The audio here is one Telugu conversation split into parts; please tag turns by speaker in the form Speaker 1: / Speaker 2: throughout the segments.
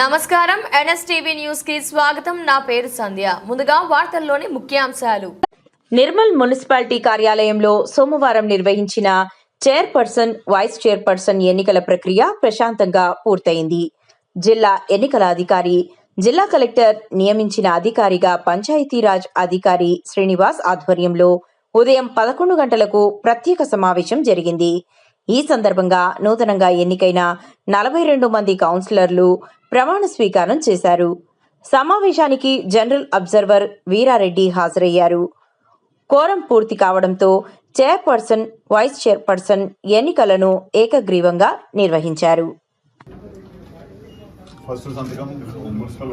Speaker 1: నమస్కారం. ఎన్ఎస్టీవీ న్యూస్కి స్వాగతం. నా పేరు సంధ్య. ముందుగా వార్తల్లోని ముఖ్యాంశాలు.
Speaker 2: నిర్మల్ మున్సిపాలిటీ కార్యాలయంలో సోమవారం నిర్వహించిన చైర్పర్సన్ వైస్ చైర్పర్సన్ ఎన్నికల ప్రక్రియ ప్రశాంతంగా పూర్తయింది. జిల్లా ఎన్నికల అధికారి జిల్లా కలెక్టర్ నియమించిన అధికారిగా పంచాయతీరాజ్ అధికారి శ్రీనివాస్ ఆధ్వర్యంలో ఉదయం పదకొండు గంటలకు ప్రత్యేక సమావేశం జరిగింది. ఈ సందర్భంగా నూతనంగా ఎన్నికైన నలభై రెండు మంది కౌన్సిలర్లు ప్రమాణ స్వీకారం చేశారు. సమావేశానికి జనరల్ అబ్జర్వర్ వీరారెడ్డి హాజరయ్యారు. కోరం పూర్తి కావడంతో చైర్పర్సన్ వైస్ చైర్పర్సన్ ఎన్నికలను ఏకగ్రీవంగా నిర్వహించారు.
Speaker 3: ఫస్ట్ సంతకం municipal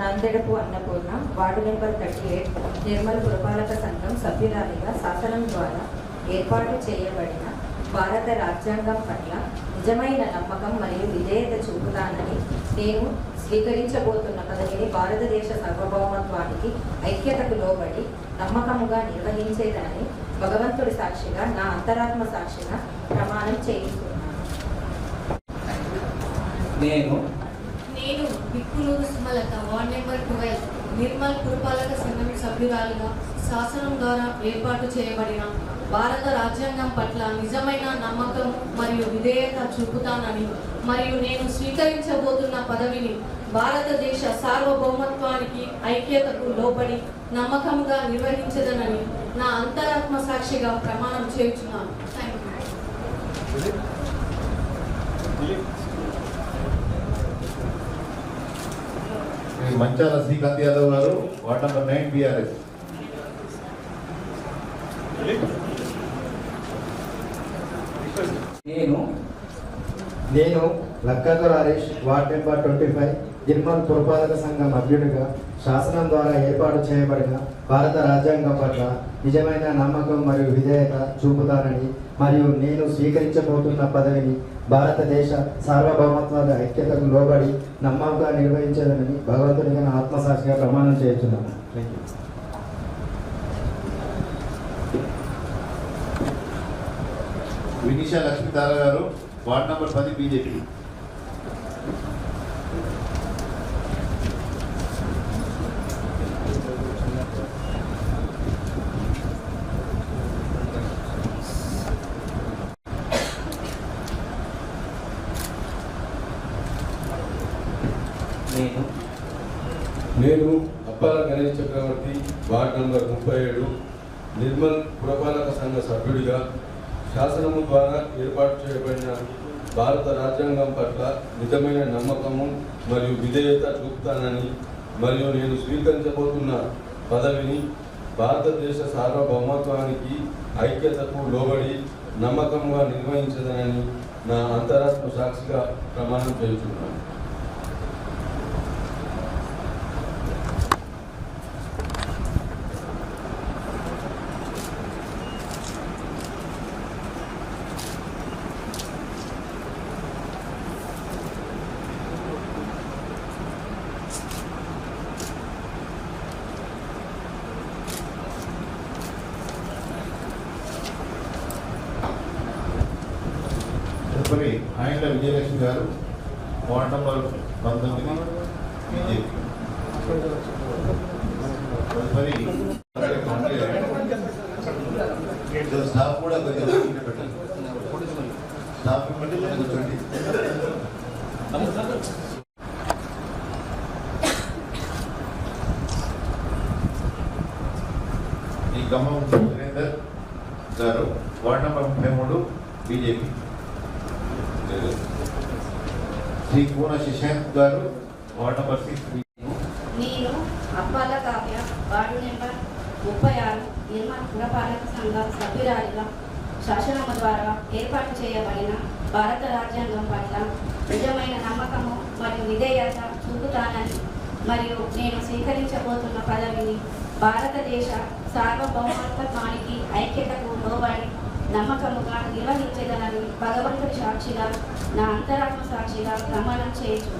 Speaker 4: Nandedapu Annapurna ward number thirty eight Nirmal పురపాలక సంఘం సభ్యురాలిగా శాసనం ద్వారా ఏర్పాటు చేయబడిన భారత రాజ్యాంగం పట్ల నిజమైన నమ్మకం మరియు విధేయత చూపుతానని నేను స్వీకరించబోతున్న పదవిని భారతదేశ సార్వభౌమత్వానికి ఐక్యతకు లోబడి నమ్మకముగా నిర్వహించేదని భగవంతుడి సాక్షిగా నా అంతరాత్మ సాక్షిగా ప్రమాణం చేయించుకున్నాను
Speaker 5: నేను
Speaker 6: Bikkuluru Sumalatha ward number twelve Nirmal పురపాలక సంఘం సభ్యురాలుగా శాసనం ద్వారా ఏర్పాటు చేయబడిన భారత రాజ్యాంగం పట్ల నిజమైన నమ్మకం మరియు విధేయత చూపుతానని మరియు నేను స్వీకరించబోతున్న పదవిని భారతదేశ సార్వభౌమత్వానికి ఐక్యతకు లోబడి నమ్మకంగా నిర్వహించదనని నా అంతరాత్మ సాక్షిగా ప్రమాణం చేయుచున్నాను. థ్యాంక్ యూ
Speaker 3: మంచాల శ్రీకాంత్ యాదవ్ గారు వార్డ్ నంబర్ నైన్ బీఆర్ఎస్.
Speaker 5: నేను
Speaker 7: నేను Lakkadora Harish ward number twenty five. Nirmal పురపాలక సంఘం అభ్యుడిగా శాసనం ద్వారా ఏర్పాటు చేయబడిన భారత రాజ్యాంగం పట్ల నిజమైన నమ్మకం మరియు విధేయత చూపుతానని మరియు నేను స్వీకరించబోతున్న పదవిని భారతదేశ సార్వభౌమత్వాల ఐక్యతకు లోబడి నమ్మకంగా నిర్వహించదనని భగవంతుడిగా నా ఆత్మసాక్షిగా ప్రమాణం చేస్తున్నాను థ్యాంక్ యూ
Speaker 3: వినిషా గారు వార్డ్ నంబర్ పది బీజేపీ.
Speaker 5: నేను.
Speaker 8: అప్పాల గణేష్ చక్రవర్తి వార్డ్ నంబర్ ముప్పై ఏడు నిర్మల్ పురపాలక సంఘ సభ్యుడిగా శాసనము ద్వారా ఏర్పాటు చేయబడిన భారత రాజ్యాంగం పట్ల నిజమైన నమ్మకము మరియు విధేయత చూపుతానని మరియు నేను స్వీకరించబోతున్న పదవిని భారతదేశ సార్వభౌమత్వానికి ఐక్యతకు లోబడి నమ్మకంగా నిర్వహించదనని నా అంతరాత్మ సాక్షిగా ప్రమాణం చేస్తున్నాను
Speaker 3: తదుపరి ఆయన విజయలక్ష్మి గారు వార్డ్ నంబర్ పంతొమ్మిది బీజేపీ తదుపరి స్టాఫ్ కూడా కొంచెం పెట్టండి. స్టాఫ్ ఇవ్వండి కూర్చోండి ఈ గమ్మం సురేందర్ గారు వార్డు నంబర్ ముప్పై మూడు బీజేపీ. శ్రీ పూన శశాంత్ గారు వార్డ్ నంబర్ సిక్స్
Speaker 4: నేను అప్పాల కావ్య వార్డు నెంబర్ ముప్పై ఆరు నిర్మాణ పురపాలక సంఘ సభ్యురాలిగా
Speaker 5: శాసనము ద్వారా ఏర్పాటు చేయబడిన భారత రాజ్యాంగం పట్ల నిజమైన నమ్మకము మరియు విధేయత చూపుతానని మరియు నేను స్వీకరించబోతున్న పదవిని భారతదేశ సార్వభౌమత్వానికి ఐక్యతకు లోబడి నమ్మకముగా నిర్వహించగలని భగవంతుడి సాక్షిగా నా అంతరాత్మ సాక్షిగా ప్రమాణం చేయుచున్నాను.